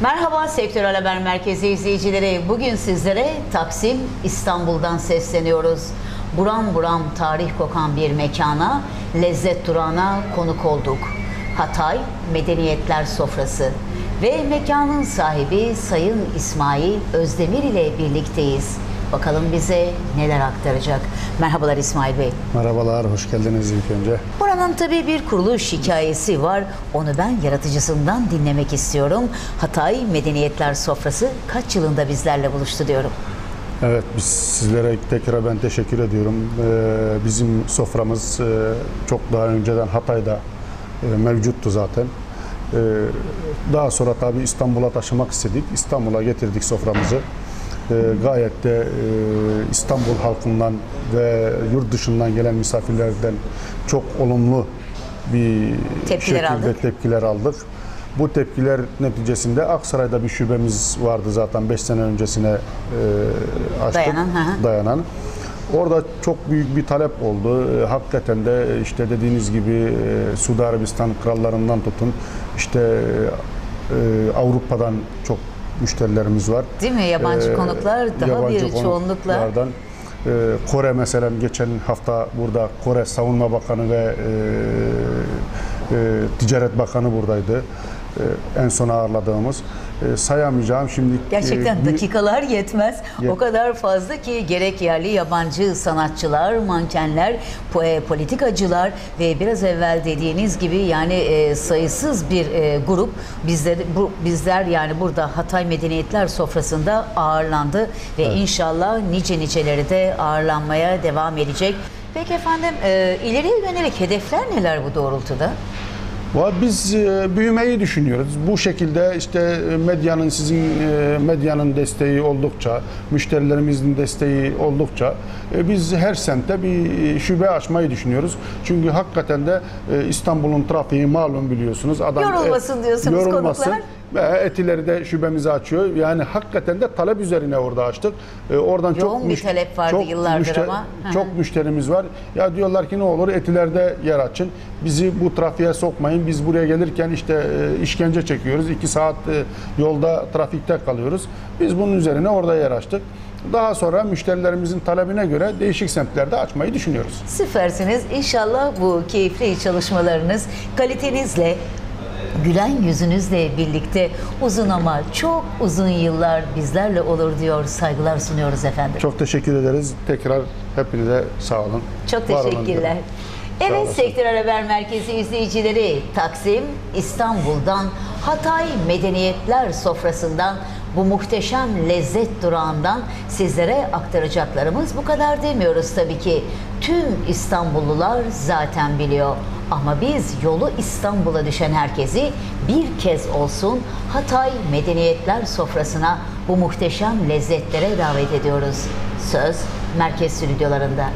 Merhaba Sektörel Haber Merkezi izleyicileri. Bugün sizlere Taksim İstanbul'dan sesleniyoruz. Buram buram tarih kokan bir mekana, lezzet durağına konuk olduk. Hatay Medeniyetler Sofrası ve mekanın sahibi Sayın İsmail Özdemir ile birlikteyiz. Bakalım bize neler aktaracak. Merhabalar İsmail Bey. Merhabalar, hoş geldiniz ilk önce. Buranın tabii bir kuruluş hikayesi var. Onu ben yaratıcısından dinlemek istiyorum. Hatay Medeniyetler Sofrası kaç yılında bizlerle buluştu diyorum. Evet, biz sizlere tekrar ben teşekkür ediyorum. Ee, bizim soframız e, çok daha önceden Hatay'da e, mevcuttu zaten. Ee, daha sonra tabii İstanbul'a taşımak istedik. İstanbul'a getirdik soframızı. Ee, gayet de e, İstanbul halkından ve yurt dışından gelen misafirlerden çok olumlu bir Tepkiler şekilde aldık. tepkiler aldık. Bu tepkiler neticesinde Aksaray'da bir şubemiz vardı zaten 5 sene öncesine e, açtık. Dayanan, hı hı. Dayanan. Orada çok büyük bir talep oldu. E, hakikaten de işte dediğiniz gibi e, Suudi Arabistan krallarından tutun işte e, Avrupa'dan çok müşterilerimiz var. Değil mi? Yabancı Ee, konuklar daha yabancı bir çoğunlukla. e, Kore mesela geçen hafta burada Kore Savunma Bakanı ve e, e, Ticaret Bakanı buradaydı. E, en son ağırladığımız. E, sayamayacağım şimdi. Gerçekten e, bir- dakikalar yetmez. Yet- O kadar fazla ki gerek yerli yabancı sanatçılar, mankenler, po- politikacılar ve biraz evvel dediğiniz gibi yani e, sayısız bir e, grup bizler bu, bizler yani burada Hatay Medeniyetler sofrasında ağırlandı ve inşallah nice niceleri de ağırlanmaya devam edecek. Peki efendim e, ileriye yönelik hedefler neler bu doğrultuda? Biz e, büyümeyi düşünüyoruz. Bu şekilde işte e, medyanın sizin e, medyanın desteği oldukça, müşterilerimizin desteği oldukça biz her semtte bir şube açmayı düşünüyoruz. Çünkü hakikaten de İstanbul'un trafiği malum biliyorsunuz. Adam Yorulmasın diyorsunuz konuklar. Ve etileri de şubemizi açıyor. Yani hakikaten de talep üzerine orada açtık. E, oradan Yoğun çok bir talep vardı çok yıllardır ama. Hı hı. Çok müşterimiz var. Ya diyorlar ki ne olur etilerde yer açın. Bizi bu trafiğe sokmayın. Biz buraya gelirken işte e, işkence çekiyoruz. iki saat e, yolda trafikte kalıyoruz. Biz bunun üzerine orada yer açtık. Daha sonra müşterilerimizin talebine göre değişik semtlerde açmayı düşünüyoruz. Süpersiniz. İnşallah bu keyifli çalışmalarınız kalitenizle gülen yüzünüzle birlikte uzun ama çok uzun yıllar bizlerle olur diyor. Saygılar sunuyoruz efendim. Çok teşekkür ederiz. Tekrar hepinize sağ olun. Çok var teşekkürler. Evet. Sektör Haber Merkezi izleyicileri Taksim İstanbul'dan Hatay Medeniyetler sofrasından bu muhteşem lezzet durağından sizlere aktaracaklarımız bu kadar demiyoruz tabii ki. Tüm İstanbullular zaten biliyor. Ama biz yolu İstanbul'a düşen herkesi bir kez olsun Hatay Medeniyetler sofrasına bu muhteşem lezzetlere davet ediyoruz. Söz merkez stüdyolarında.